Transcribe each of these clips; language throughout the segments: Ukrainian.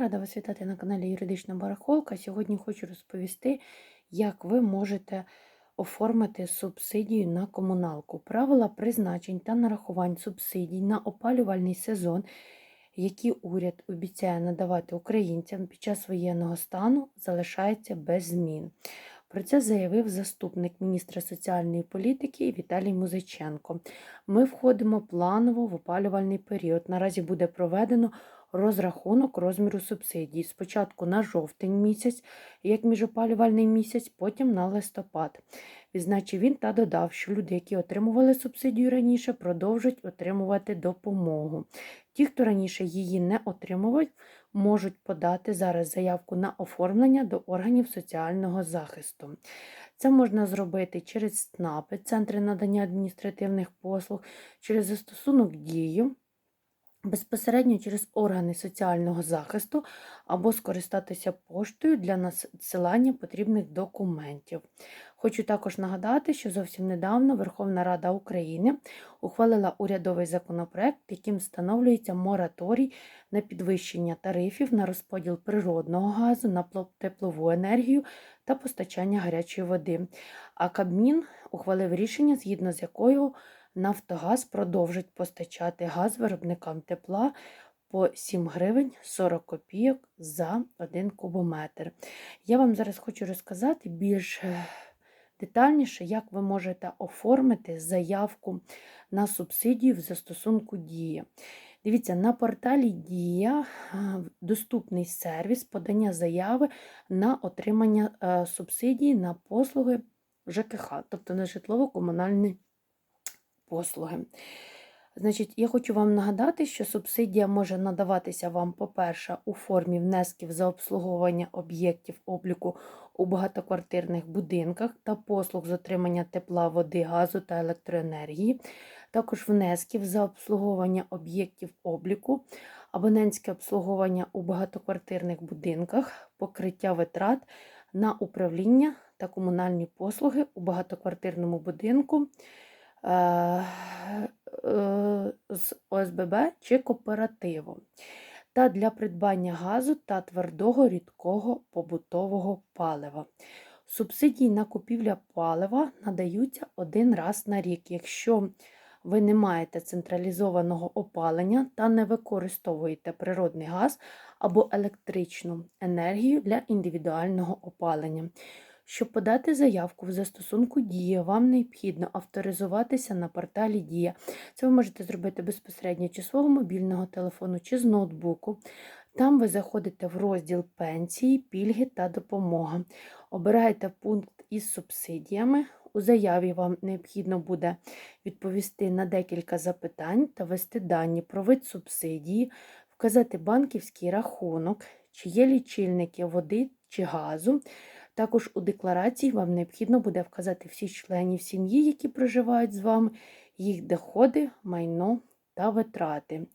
Рада вас вітати на каналі Юридична Барахолка. Сьогодні хочу розповісти, як ви можете оформити субсидію на комуналку. Правила призначень та нарахувань субсидій на опалювальний сезон, які уряд обіцяє надавати українцям під час воєнного стану, залишаються без змін. Про це заявив заступник міністра соціальної політики Віталій Музиченко. Ми входимо планово в опалювальний період. Наразі буде проведено розрахунок розміру субсидій. Спочатку на жовтень місяць, як міжопалювальний місяць, потім на листопад. Відзначив він та додав, що люди, які отримували субсидію раніше, продовжують отримувати допомогу. Ті, хто раніше її не отримував, можуть подати зараз заявку на оформлення до органів соціального захисту. Це можна зробити через СНАПи, центри надання адміністративних послуг, через застосунок дію безпосередньо через органи соціального захисту або скористатися поштою для надсилання потрібних документів. Хочу також нагадати, що зовсім недавно Верховна Рада України ухвалила урядовий законопроект, яким встановлюється мораторій на підвищення тарифів на розподіл природного газу, на теплову енергію та постачання гарячої води. А Кабмін ухвалив рішення, згідно з якою Нафтогаз продовжить постачати газ виробникам тепла по 7 гривень 40 копійок за 1 кубометр. Я вам зараз хочу розказати більш е, детальніше, як ви можете оформити заявку на субсидію в застосунку Дія. Дивіться, на порталі Дія е, доступний сервіс подання заяви на отримання е, субсидії на послуги ЖКХ, тобто на житлово-комунальний послуги. Значить, я хочу вам нагадати, що субсидія може надаватися вам, по-перше, у формі внесків за обслуговування об'єктів обліку у багатоквартирних будинках та послуг з отримання тепла, води, газу та електроенергії, також внесків за обслуговування об'єктів обліку, абонентське обслуговування у багатоквартирних будинках, покриття витрат на управління та комунальні послуги у багатоквартирному будинку. Е, з ОСББ чи кооперативу та для придбання газу та твердого рідкого побутового палива. Субсидії на купівля палива надаються один раз на рік, якщо ви не маєте централізованого опалення та не використовуєте природний газ або електричну енергію для індивідуального опалення. Щоб подати заявку в застосунку Дія, вам необхідно авторизуватися на порталі Дія. Це ви можете зробити безпосередньо чи свого мобільного телефону, чи з ноутбуку. Там ви заходите в розділ пенсії, пільги та допомога. Обираєте пункт із субсидіями. У заяві вам необхідно буде відповісти на декілька запитань та ввести дані про вид субсидії, вказати банківський рахунок, чи є лічильники води чи газу. Також у декларації вам необхідно буде вказати всіх членів сім'ї, які проживають з вами, їх доходи, майно та витрати.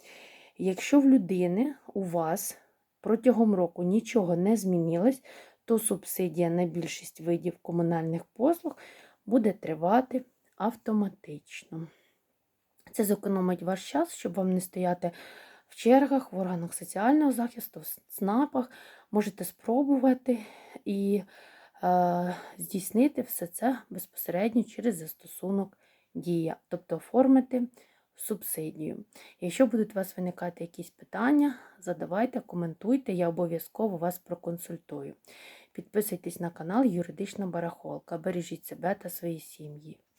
Якщо в людини у вас протягом року нічого не змінилось, то субсидія на більшість видів комунальних послуг буде тривати автоматично. Це зекономить ваш час, щоб вам не стояти в чергах, в органах соціального захисту, в СНАПах. Можете спробувати і е, здійснити все це безпосередньо через застосунок Дія, тобто оформити субсидію. Якщо будуть у вас виникати якісь питання, задавайте, коментуйте, я обов'язково вас проконсультую. Підписуйтесь на канал Юридична Барахолка. Бережіть себе та свої сім'ї.